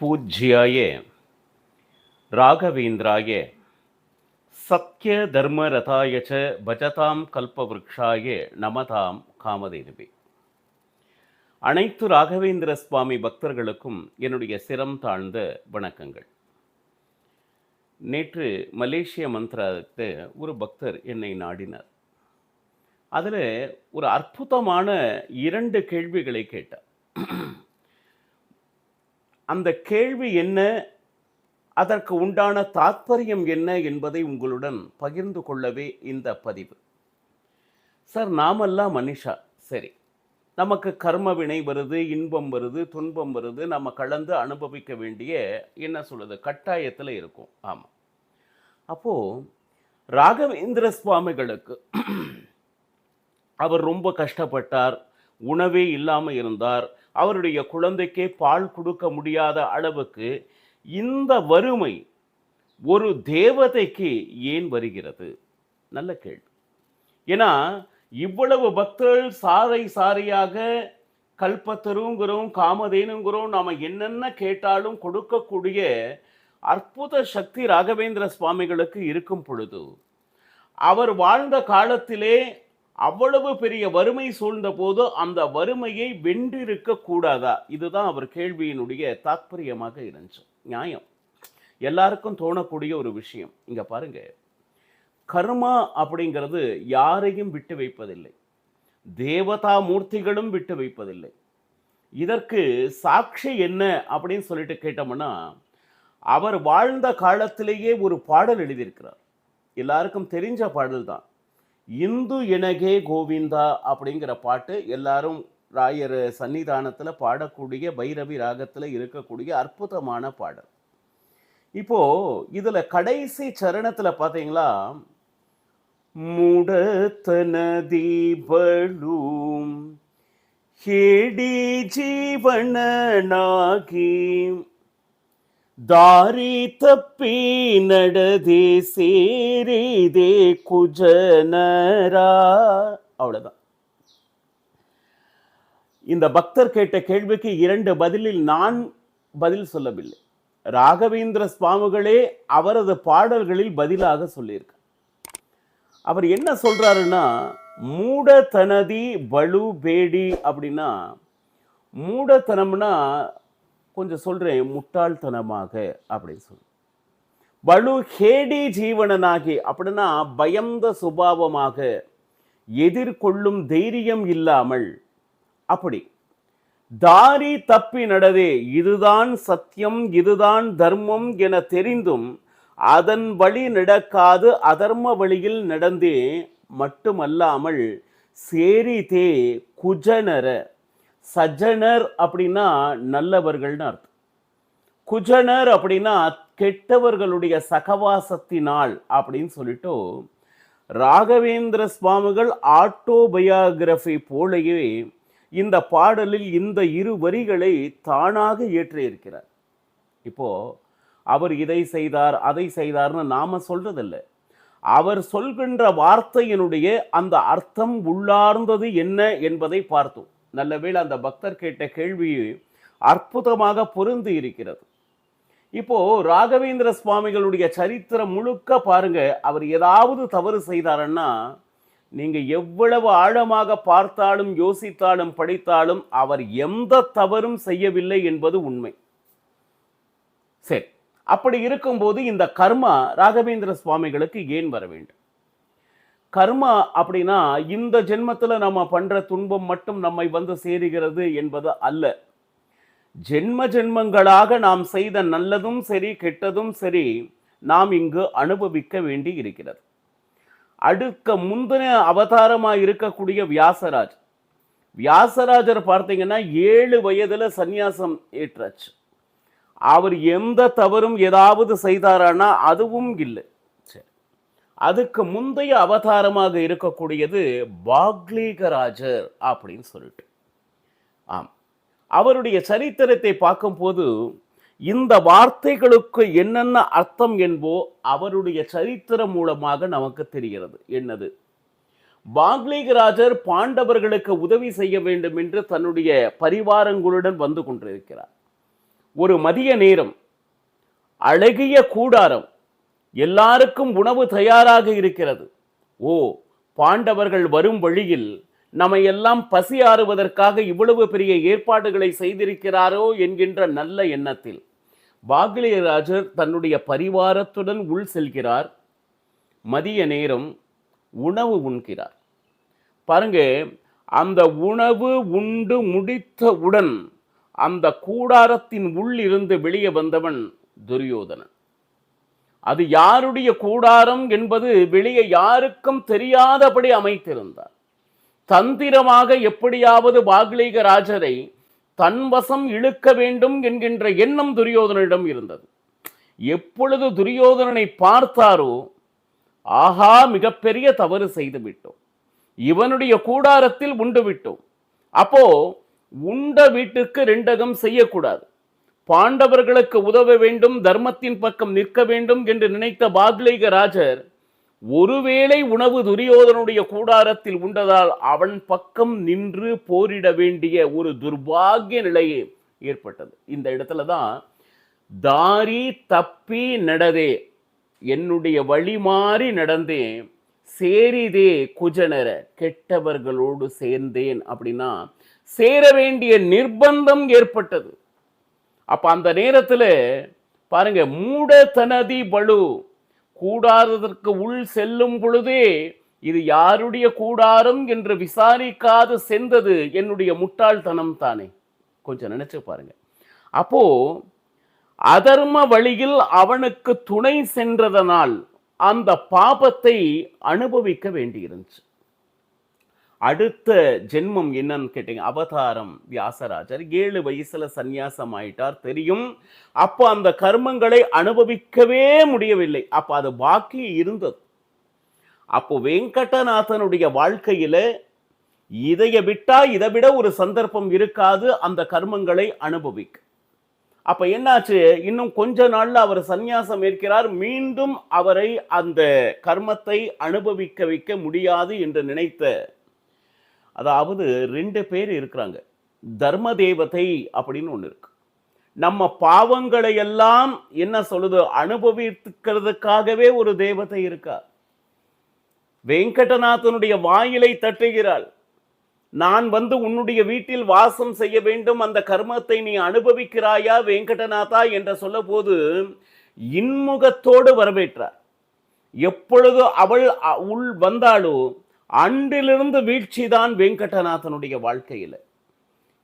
பூஜ்யாய ராகவேந்திராய சத்ய தர்மரதாய ச பஜதாம் கல்பவ்ருக்ஷாய நமதாம் காமதேனுவே. அனைத்து ராகவேந்திர சுவாமி பக்தர்களுக்கும் என்னுடைய சிரம் தாழ்ந்த வணக்கங்கள். நேற்று மலேசிய மந்திரத்தை ஒரு பக்தர் என்னை நாடினார். அதில் ஒரு அற்புதமான இரண்டு கேள்விகளை கேட்டார். அந்த கேள்வி என்ன? அதற்கு உண்டான தாத்பரியம் என்ன என்பதை உங்களுடன் பகிர்ந்து கொள்ளவே இந்த பதிவு. சார் நாமெல்லாம் மனுஷா. சரி. நமக்கு கர்ம வினை வருது இன்பம் வருது துன்பம் வருது. நம்ம கலந்து அனுபவிக்க வேண்டிய என்ன சொல்லுது கட்டாயத்தில் இருக்கும். ஆமாம் அப்போது ராகவேந்திர சுவாமிகளுக்கு அவர் ரொம்ப கஷ்டப்பட்டார். உணவே இல்லாமல் இருந்தார். அவருடைய குழந்தைக்கே பால் கொடுக்க முடியாத அளவுக்கு இந்த வறுமை ஒரு தேவதைக்கு ஏன் வருகிறது? நல்ல கேள்வி. ஏன்னா இவ்வளவு பக்தர்கள் சாறை சாறையாக கல்பத்தருங்கிறோம் காமதேனுங்கிறோம் நாம் என்னென்ன கேட்டாலும் கொடுக்கக்கூடிய அற்புத சக்தி ராகவேந்திர சுவாமிகளுக்கு இருக்கும் பொழுது அவர் வாழ்ந்த காலத்திலே அவ்வளவு பெரிய வறுமை சூழ்ந்த போது அந்த வறுமையை வென்றிருக்க கூடாதா? இதுதான் அவர் கேள்வியினுடைய தாத்பரியமாக இருந்துச்சு. நியாயம். எல்லாருக்கும் தோணக்கூடிய ஒரு விஷயம். இங்க பாருங்க. கர்மா அப்படிங்கிறது யாரையும் விட்டு வைப்பதில்லை. தேவதா மூர்த்திகளும் விட்டு வைப்பதில்லை. இதற்கு சாட்சி என்ன அப்படின்னு சொல்லிட்டு கேட்டோம்னா அவர் வாழ்ந்த காலத்திலேயே ஒரு பாடல் எழுதியிருக்கிறார். எல்லாருக்கும் தெரிஞ்ச பாடல் தான் இந்து எனகே கோவிந்தா அப்படிங்கிற பாட்டு எல்லாரும் ராயர் சன்னிதானத்தில் பாடக்கூடிய பைரவி ராகத்தில் இருக்கக்கூடிய அற்புதமான பாடல். இப்போ இதில் கடைசி சரணத்தில் பார்த்தீங்களா முடத்தன தீபளும் ஹேடி ஜீவனாகி ದಾರಿ ತಪ್ಪಿ நடதே சேரிதே குஜனரா அவ்வளவுதான் இந்த பக்தர் கேட்ட கேள்விக்கு இரண்டு பதிலில் நான் பதில் சொல்லவில்லை ராகவேந்திர சுவாமிகளே அவரது பாடல்களில் பதிலாக சொல்லியிருக்க அவர் என்ன சொல்றாருன்னா மூடத்தனதி பலு பேடி அப்படின்னா மூடத்தனம்னா கொஞ்சம் சொல்கிறேன் முட்டாள்தனமாக அப்படின்னு சொல்லி. வலு ஹேடி ஜீவனனாகி அப்படின்னா பயந்த சுபாவமாக எதிர்கொள்ளும் தைரியம் இல்லாமல் அப்படி. தாரி தப்பி நடதே இதுதான் சத்தியம் இதுதான் தர்மம் என தெரிந்தும் அதன் வழி நடக்காது அதர்ம வழியில் நடந்தே மட்டுமல்லாமல் சேரிதே குஜனர சஜ்ஜனர் அப்படின்னா நல்லவர்கள்னு அர்த்தம். குஜனர் அப்படின்னா கெட்டவர்களுடைய சகவாசத்தினால் அப்படின்னு சொல்லிட்டு ராகவேந்திர சுவாமிகள் ஆட்டோபயோகிராஃபி போலவே இந்த பாடலில் இந்த இரு வரிகளை தானாக ஏற்றியிருக்கிறார் இப்போ அவர் இதை செய்தார் அதை செய்தார்னு நாம சொல்றதில்லை. அவர் சொல்கின்ற வார்த்தையினுடைய அந்த அர்த்தம் உள்ளார்ந்தது என்ன என்பதை பார்த்தோம். நல்லவேளை அந்த பக்தர் கேட்ட கேள்வி அற்புதமாக பொருந்து இருக்கிறது. இப்போ ராகவேந்திர சுவாமிகளுடைய சரித்திரம் முழுக்க பாருங்க அவர் ஏதாவது தவறு செய்தாருன்னா நீங்க எவ்வளவு ஆழமாக பார்த்தாலும் யோசித்தாலும் படித்தாலும் அவர் எந்த தவறும் செய்யவில்லை என்பது உண்மை. சரி அப்படி இருக்கும்போது இந்த கர்மா ராகவேந்திர சுவாமிகளுக்கு ஏன் வர வேண்டும்? கர்மா அப்படின்னா இந்த ஜென்மத்தில் நம்ம பண்ற துன்பம் மட்டும் நம்மை வந்து சேருகிறது என்பது அல்ல. ஜென்ம ஜென்மங்களாக நாம் செய்த நல்லதும் சரி கெட்டதும் சரி நாம் இங்கு அனுபவிக்க வேண்டி இருக்கிறது. அடுக்க முந்தின அவதாரமாக இருக்கக்கூடிய வியாசராஜ். வியாசராஜர் பார்த்தீங்கன்னா ஏழு வயதில் சந்நியாசம் ஏற்றாச்சு. அவர் எந்த தவறும் ஏதாவது செய்தாரானா அதுவும் இல்லை. அதுக்கு முந்தைய அவதாரமாக இருக்கக்கூடியது பாக்லீகராஜர் அப்படின்னு சொல்லிட்டு. ஆம். அவருடைய சரித்திரத்தை பார்க்கும்போது இந்த வார்த்தைகளுக்கு என்னென்ன அர்த்தம் என்போ அவருடைய சரித்திரம் மூலமாக நமக்கு தெரிகிறது. என்னது? பாக்லீகராஜர் பாண்டவர்களுக்கு உதவி செய்ய வேண்டும் என்று தன்னுடைய பரிவாரங்களுடன் வந்து கொண்டிருக்கிறார். ஒரு மதிய நேரம் அழகிய கூடாரம் எல்லாருக்கும் உணவு தயாராக இருக்கிறது. ஓ பாண்டவர்கள் வரும் வழியில் நம்மை எல்லாம் பசி ஆறுவதற்காக இவ்வளவு பெரிய ஏற்பாடுகளை செய்திருக்கிறாரோ என்கின்ற நல்ல எண்ணத்தில் பாகலியராஜர் தன்னுடைய பரிவாரத்துடன் உள் செல்கிறார். மதிய நேரம் உணவு உண்கிறார். பாருங்க அந்த உணவு உண்டு முடித்தவுடன் அந்த கூடாரத்தின் உள் இருந்து வெளியே வந்தவன் துரியோதனன். அது யாருடைய கூடாரம் என்பது வெளியே யாருக்கும் தெரியாதபடி அமைத்திருந்தார். தந்திரமாக எப்படியாவது பாக்லீக ராஜரை தன்வசம் இழுக்க வேண்டும் என்கின்ற எண்ணம் துரியோதனிடம் இருந்தது. எப்பொழுது துரியோதனனை பார்த்தாரோ ஆஹா மிகப்பெரிய தவறு செய்து விட்டோம் இவனுடைய கூடாரத்தில் உண்டு விட்டோம். அப்போ உண்ட வீட்டுக்கு ரெண்டகம் செய்யக்கூடாது. பாண்டவர்களுக்கு உதவ வேண்டும் தர்மத்தின் பக்கம் நிற்க வேண்டும் என்று நினைத்த பாக்லீக ராஜர் ஒருவேளை உணவு துரியோதனுடைய கூடாரத்தில் உண்டதால் அவன் பக்கம் நின்று போரிட வேண்டிய ஒரு துர்பாகிய நிலையே ஏற்பட்டது. இந்த இடத்துல தான் தாரி தப்பி நடதே என்னுடைய வழி மாறி நடந்தேன் சேரிதே குஜனர கெட்டவர்களோடு சேர்ந்தேன் அப்படின்னா சேர வேண்டிய நிர்பந்தம் ஏற்பட்டது. அப்போ அந்த நேரத்தில் பாருங்க மூட தனதி பலு கூடாரத்திற்கு உள் செல்லும் பொழுதே இது யாருடைய கூடாரம் என்று விசாரிக்காது சென்றது என்னுடைய முட்டாள்தனம் தானே. கொஞ்சம் நினச்சி பாருங்க. அப்போ அதர்ம வழியில் அவனுக்கு துணை சென்றதனால் அந்த பாபத்தை அனுபவிக்க வேண்டியிருந்துச்சு. அடுத்த ஜென்மம் என்னன்னு கேட்டீங்க? அவதாரம் வியாசராஜர். ஏழு வயசுல சந்நியாசம் ஆயிட்டார் தெரியும். அப்போ அந்த கர்மங்களை அனுபவிக்கவே முடியவில்லை. அப்போ அது பாக்கி இருந்தது. அப்போ வெங்கடநாதனுடைய வாழ்க்கையில இதைய விட்டா இதை விட ஒரு சந்தர்ப்பம் இருக்காது அந்த கர்மங்களை அனுபவிக்க. அப்ப என்னாச்சு? இன்னும் கொஞ்ச நாள்ல அவர் சந்நியாசம் ஏற்கிறார். மீண்டும் அவரை அந்த கர்மத்தை அனுபவிக்க வைக்க முடியாது என்று நினைத்த அதாவது ரெண்டு பேர் இருக்கிறாங்க. தர்ம தேவதை அப்படின்னு ஒன்று இருக்கு. நம்ம பாவங்களை எல்லாம் என்ன சொல்லுது? அனுபவித்துக்கிறதுக்காகவே ஒரு தேவதை இருக்கா வெங்கடநாதனுடைய வாயிலை தட்டுகிறாள். நான் வந்து உன்னுடைய வீட்டில் வாசம் செய்ய வேண்டும். அந்த கர்மத்தை நீ அனுபவிக்கிறாயா வெங்கடநாதா என்ற சொல்ல போது இன்முகத்தோடு வரவேற்றார். எப்பொழுது அவள் உள் வந்தாலும் அன்றிலிருந்து வீழ்ச்சிதான் வெங்கடநாதனுடைய வாழ்க்கையில்.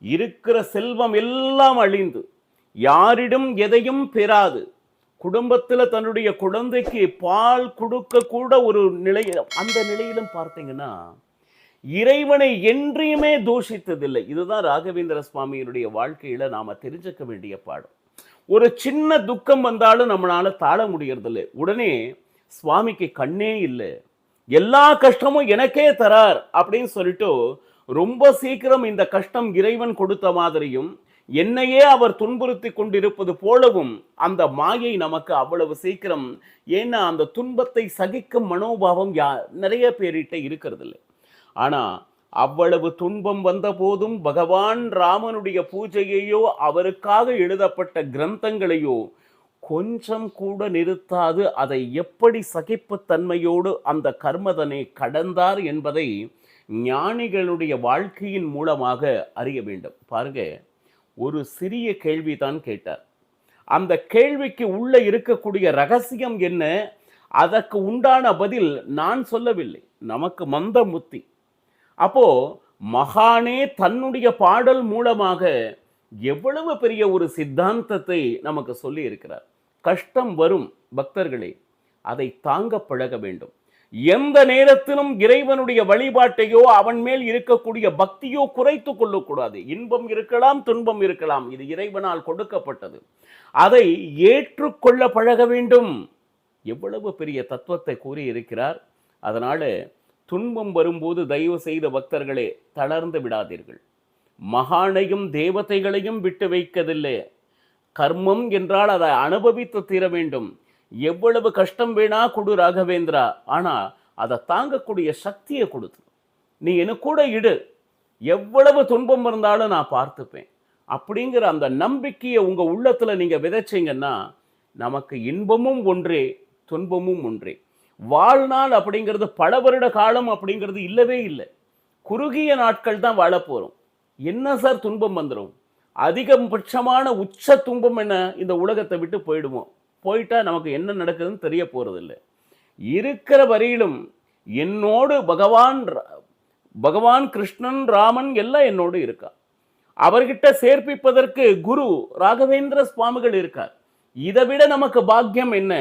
இருக்கிற செல்வம் எல்லாம் அழிந்து யாரிடம் எதையும் பெறாது குடும்பத்தில் தன்னுடைய குழந்தைக்கு பால் கொடுக்க கூட ஒரு நிலை அந்த நிலையிலும் பார்த்தீங்கன்னா இறைவனை என்றையுமே தூஷித்ததில்லை. இதுதான் ராகவேந்திர சுவாமியினுடைய வாழ்க்கையில் நாம் தெரிஞ்சுக்க வேண்டிய பாடம். ஒரு சின்ன துக்கம் வந்தாலும் நம்மளால தாழ முடியறதில்லை. உடனே சுவாமிக்கு கண்ணே இல்லை. எல்லா கஷ்டமும் எனக்கே தரார் அப்படின்னு சொல்லிட்டு ரொம்ப சீக்கிரம் இந்த கஷ்டம் இறைவன் கொடுத்த மாதிரியும் என்னையே அவர் துன்புறுத்தி கொண்டிருப்பது போலவும் அந்த மாயை நமக்கு அவ்வளவு சீக்கிரம் ஏன்னா அந்த துன்பத்தை சகிக்கும் மனோபாவம் யா நிறைய பேரிட்ட இருக்கிறது இல்லை ஆனால் அவ்வளவு துன்பம் வந்த போதும் பகவான் ராமனுடைய பூஜையையோ அவருக்காக எழுதப்பட்ட கிரந்தங்களையோ கொஞ்சம் கூட நிறுத்தாது அதை எப்படி சகிப்புத்தன்மையோடு அந்த கர்மதனை கடந்தார் என்பதை ஞானிகளுடைய வாழ்க்கையின் மூலமாக அறிய வேண்டும். பாருங்க ஒரு சிறிய கேள்வி தான் கேட்டார். அந்த கேள்விக்கு உள்ள இருக்கக்கூடிய ரகசியம் என்ன? அதற்கு உண்டான பதில் நான் சொல்லவில்லை. நமக்கு மந்த முத்தி. அப்போ மகானே தன்னுடைய பாடல் மூலமாக எவ்வளவு பெரிய ஒரு சித்தாந்தத்தை நமக்கு சொல்லி இருக்கிறார்? கஷ்டம் வரும் பக்தர்களே அதை தாங்க பழக வேண்டும். எந்த நேரத்திலும் இறைவனுடைய வழிபாட்டையோ அவன் மேல் இருக்கக்கூடிய பக்தியோ குறைத்து கொள்ளக்கூடாது. இன்பம் இருக்கலாம் துன்பம் இருக்கலாம். இது இறைவனால் கொடுக்கப்பட்டது. அதை ஏற்றுக்கொள்ள பழக வேண்டும். எவ்வளவு பெரிய தத்துவத்தை கூறியிருக்கிறார். அதனால துன்பம் வரும்போது தயவு செய்த பக்தர்களே தளர்ந்து விடாதீர்கள். மகானையும் தேவதைகளையும் விட்டு வைக்கதில்லை. கர்மம் என்றால் அதை அனுபவித்து தீர வேண்டும். எவ்வளவு கஷ்டம் வேணா கொடு ராகவேந்திரா. ஆனால் அதை தாங்கக்கூடிய சக்தியை கொடுத்து. நீ என்ன கூட இடு. எவ்வளவு துன்பம் இருந்தாலும் நான் பார்த்துப்பேன். அப்படிங்கிற அந்த நம்பிக்கையை உங்கள் உள்ளத்தில் நீங்கள் விதைச்சீங்கன்னா நமக்கு இன்பமும் ஒன்றே துன்பமும் ஒன்றே. வாழ்நாள் அப்படிங்கிறது பல வருட காலம் அப்படிங்கிறது இல்லவே இல்லை. குறுகிய நாட்கள் தான் வாழ என்ன சார் துன்பம் வந்துடும் அதிகபட்சமான உச்ச துன்பம் என்ன? இந்த உலகத்தை விட்டு போயிடுவோம் போயிட்டால் நமக்கு என்ன நடக்குதுன்னு தெரிய போகிறதில்லை இருக்கிற வரையிலும் என்னோடு பகவான் பகவான் கிருஷ்ணன் ராமன் எல்லாம் என்னோடு இருக்கா? அவர்கிட்ட சேர்ப்பிப்பதற்கு குரு ராகவேந்திர சுவாமிகள் இருக்கார். இதை விட நமக்கு பாக்கியம் என்ன?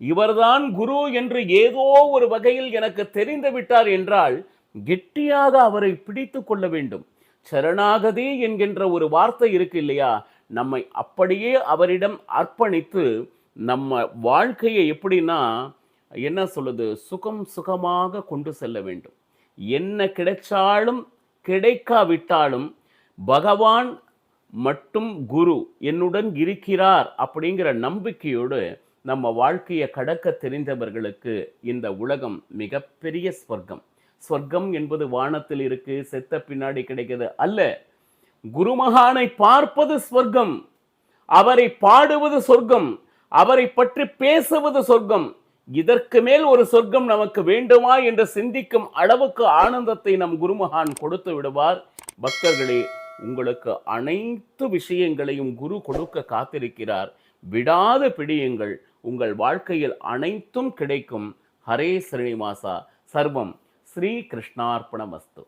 இவர்தான் குரு என்று ஏதோ ஒரு வகையில் எனக்கு தெரிந்து விட்டார் என்றால் கெட்டியாக அவரை பிடித்து கொள்ள வேண்டும். சரணாகதி என்கின்ற ஒரு வார்த்தை இருக்கு இல்லையா? நம்மை அப்படியே அவரிடம் அர்ப்பணித்து நம்ம வாழ்க்கையை எப்படின்னா என்ன சொல்லுது? சுகம் சுகமாக கொண்டு செல்ல வேண்டும். என்ன கிடைச்சாலும் கிடைக்காவிட்டாலும் பகவான் மட்டும் குரு என்னுடன் இருக்கிறார் அப்படிங்கிற நம்பிக்கையோடு நம்ம வாழ்க்கையை கடக்க தெரிந்தவர்களுக்கு இந்த உலகம் மிகப்பெரிய ஸ்வர்க்கம் ஸ்வர்க்கம் என்பது வானத்தில் இருக்கு செத்த பின்னாடி கிடைக்கிறது அல்ல குருமகானை பார்ப்பது ஸ்வர்க்கம் அவரை பாடுவது சொர்க்கம் அவரை பற்றி பேசுவது சொர்க்கம். இதற்கு மேல் ஒரு சொர்க்கம் நமக்கு வேண்டுமா என்று சிந்திக்கும் அளவுக்கு ஆனந்தத்தை நம் குருமகான் கொடுத்து விடுவார். பக்தர்களே உங்களுக்கு அனைத்து விஷயங்களையும் குரு கொடுக்க காத்திருக்கிறார். விடாத பிடியுங்கள். உங்கள் வாழ்க்கையில் அனைத்தும் கிடைக்கும். ஹரே ஸ்ரீனிவாசா. சர்வம் ಶ್ರೀಕೃಷ್ಣಾರ್ಪಣ ಮಸ್ತು